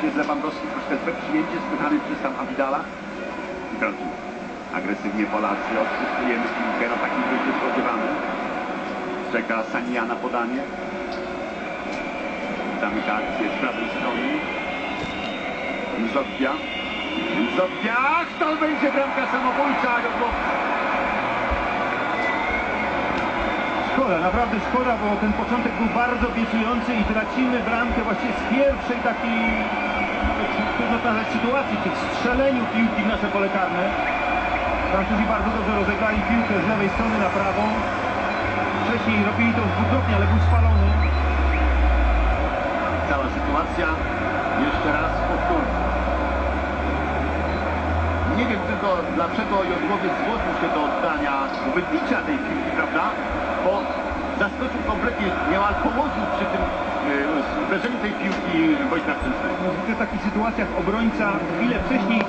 Z Lewandowski troszkę złe przyjęcie spychany przez tam Abidala. I agresywnie Polacy, odzyskujemy piłkę, no taki był się spodziewany. Czeka Sania na podanie. Zamyka akcję z prawej strony. Zofia. Zofia, to będzie bramka samobójcza, Jodłowca. Szkoda, naprawdę szkoda, bo ten początek był bardzo obiecujący i tracimy bramkę właściwie z pierwszej takiej, nazwać sytuacji, czy strzeleniu piłki w nasze pole karne. Francuzi bardzo dobrze rozegrali piłkę z lewej strony na prawą. Wcześniej robili to dwukrotnie, ale był spalony. Cała sytuacja jeszcze raz powtórzę. Nie wiem tylko dlaczego Jodłowiec złożył się do oddania, wybicia tej piłki, prawda? Tej piłki. No, w takich sytuacjach obrońca chwilę wcześniej